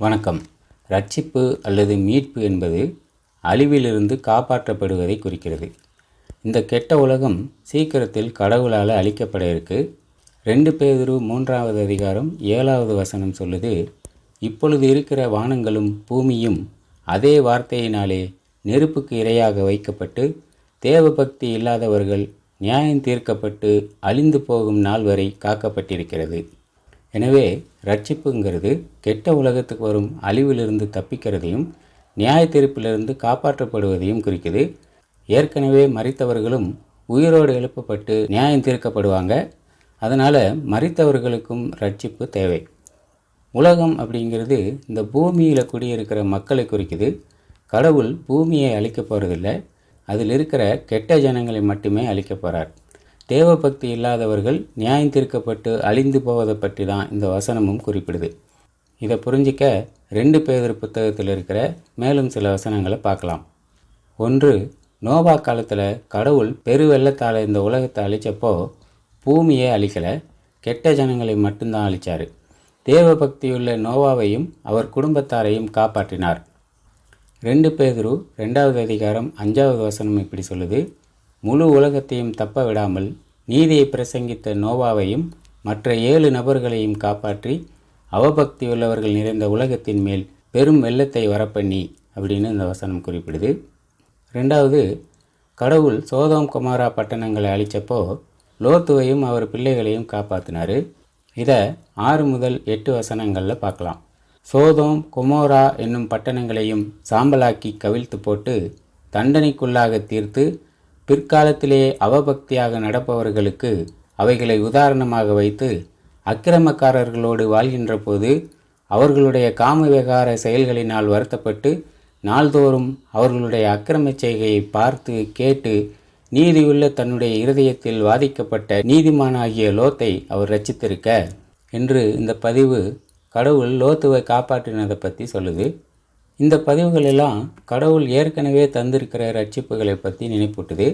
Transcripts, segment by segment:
வணக்கம். ரட்சிப்பு அல்லது மீட்பு என்பது அழிவிலிருந்து காப்பாற்றப்படுவதை குறிக்கிறது. இந்த கெட்ட உலகம் சீக்கிரத்தில் கடவுளால் அழிக்கப்பட இருக்கு. ரெண்டு பேதுரு மூன்றாவது அதிகாரம் ஏழாவது வசனம் சொல்லுது இப்பொழுது இருக்கிற வானங்களும் பூமியும் அதே வார்த்தையினாலே நெருப்புக்கு இரையாக வைக்கப்பட்டு தேவபக்தி இல்லாதவர்கள் நியாயம் தீர்க்கப்பட்டு அழிந்து போகும் நாள் வரை காக்கப்பட்டிருக்கிறது. எனவே ரட்சிப்புங்கிறது கெட்ட உலகத்துக்கு வரும் அழிவிலிருந்து தப்பிக்கிறதையும் நியாய தீர்ப்பிலிருந்து காப்பாற்றப்படுவதையும் குறிக்குது. ஏற்கனவே மறித்தவர்களும் உயிரோடு எழுப்பப்பட்டு நியாயம் தீர்க்கப்படுவாங்க. அதனால் மறித்தவர்களுக்கும் ரட்சிப்பு தேவை. உலகம் அப்படிங்கிறது இந்த பூமியில் குடியிருக்கிற மக்களை குறிக்குது. கடவுள் பூமியை அழிக்க போகிறதில்ல அதில் இருக்கிற கெட்ட ஜனங்களை மட்டுமே அழிக்க போகிறார் தேவபக்தி இல்லாதவர்கள் நியாயம் தீர்க்கப்பட்டு அழிந்து போவதை பற்றி தான் இந்த வசனமும் குறிப்பிடுது. இதை புரிஞ்சிக்க ரெண்டு பேதர் புத்தகத்தில் இருக்கிற மேலும் சில வசனங்களை பார்க்கலாம். ஒன்று நோவா காலத்தில் கடவுள் பெருவெள்ளத்தால் இந்த உலகத்தை அழிச்சப்போ பூமியை அழிக்கலை கெட்ட ஜனங்களை மட்டும்தான் அழிச்சார். தேவபக்தியுள்ள நோவாவையும் அவர் குடும்பத்தாரையும் காப்பாற்றினார். ரெண்டு பேதுரு ரெண்டாவது அதிகாரம் அஞ்சாவது வசனம் இப்படி சொல்லுது. முழு உலகத்தையும் தப்ப விடாமல் நீதியை பிரசங்கித்த நோவாவையும் மற்ற ஏழு நபர்களையும் காப்பாற்றி அவபக்தியுள்ளவர்கள் நிறைந்த உலகத்தின் மேல் பெரும் வெள்ளத்தை வரப்பண்ணி அப்படின்னு இந்த வசனம் குறிப்பிடுது. ரெண்டாவது கடவுள் சோதம் குமாரா பட்டணங்களை அழித்தப்போ லோத்துவையும் அவர் பிள்ளைகளையும் காப்பாற்றினார் இதை ஆறு முதல் எட்டு வசனங்களில் பார்க்கலாம். சோதோம் குமோரா என்னும் பட்டணங்களையும் சாம்பலாக்கி கவிழ்த்து போட்டு தண்டனைக்குள்ளாக தீர்த்து பிற்காலத்திலே அவபக்தியாக நடப்பவர்களுக்கு அவைகளை உதாரணமாக வைத்து அக்கிரமக்காரர்களோடு வாழ்கின்ற போது அவர்களுடைய காம விகார செயல்களினால் வருத்தப்பட்டு நாள்தோறும் அவர்களுடைய அக்கிரமச் செய்கையை பார்த்து கேட்டு நீதியுள்ள தன்னுடைய இருதயத்தில் வாதிக்கப்பட்ட நீதிமானாகிய லோத்தை அவர் ரச்சித்திருக்க என்று இந்த பதிவு கடவுள் லோத்துவை காப்பாற்றினதை பற்றி சொல்லுது. இந்த பதிவுகள் எல்லாம் கடவுள் ஏற்கனவே தந்திருக்கிற ரட்சிப்புகளை பற்றி நினைப்பூட்டுது.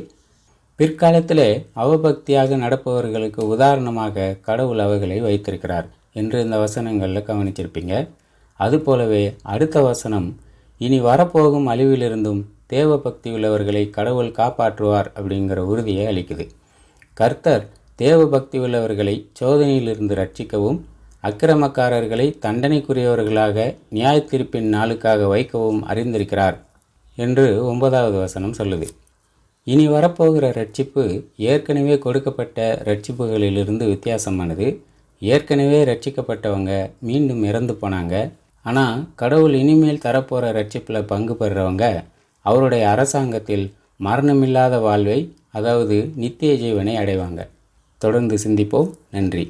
பிற்காலத்தில் அவபக்தியாக நடப்பவர்களுக்கு உதாரணமாக கடவுள் அவைகளை வைத்திருக்கிறார் என்று இந்த வசனங்களில் கவனிச்சிருப்பீங்க. அதுபோலவே அடுத்த வசனம் இனி வரப்போகும் அழிவிலிருந்தும் தேவ பக்தி உள்ளவர்களை கடவுள் காப்பாற்றுவார் அப்படிங்கிற உறுதியை அளிக்குது. கர்த்தர் தேவ பக்தி உள்ளவர்களை சோதனையிலிருந்து ரட்சிக்கவும் அக்கிரமக்காரர்களை தண்டனைக்குரியவர்களாக நியாய தீர்ப்பின் நாளுக்காக வைக்கவும் அறிந்திருக்கிறார் என்று ஒன்பதாவது வசனம் சொல்லுது. இனி வரப்போகிற ரட்சிப்பு ஏற்கனவே கொடுக்கப்பட்ட ரட்சிப்புகளிலிருந்து வித்தியாசமானது. ஏற்கனவே ரட்சிக்கப்பட்டவங்க மீண்டும் இறந்து போனாங்க. ஆனால் கடவுள் இனிமேல் தரப்போகிற ரட்சிப்பில் பங்கு பெறுறவங்க அவருடைய அரசாங்கத்தில் மரணமில்லாத வாழ்வை அதாவது நித்திய ஜீவனை அடைவாங்க. தொடர்ந்து சிந்திப்போம். நன்றி.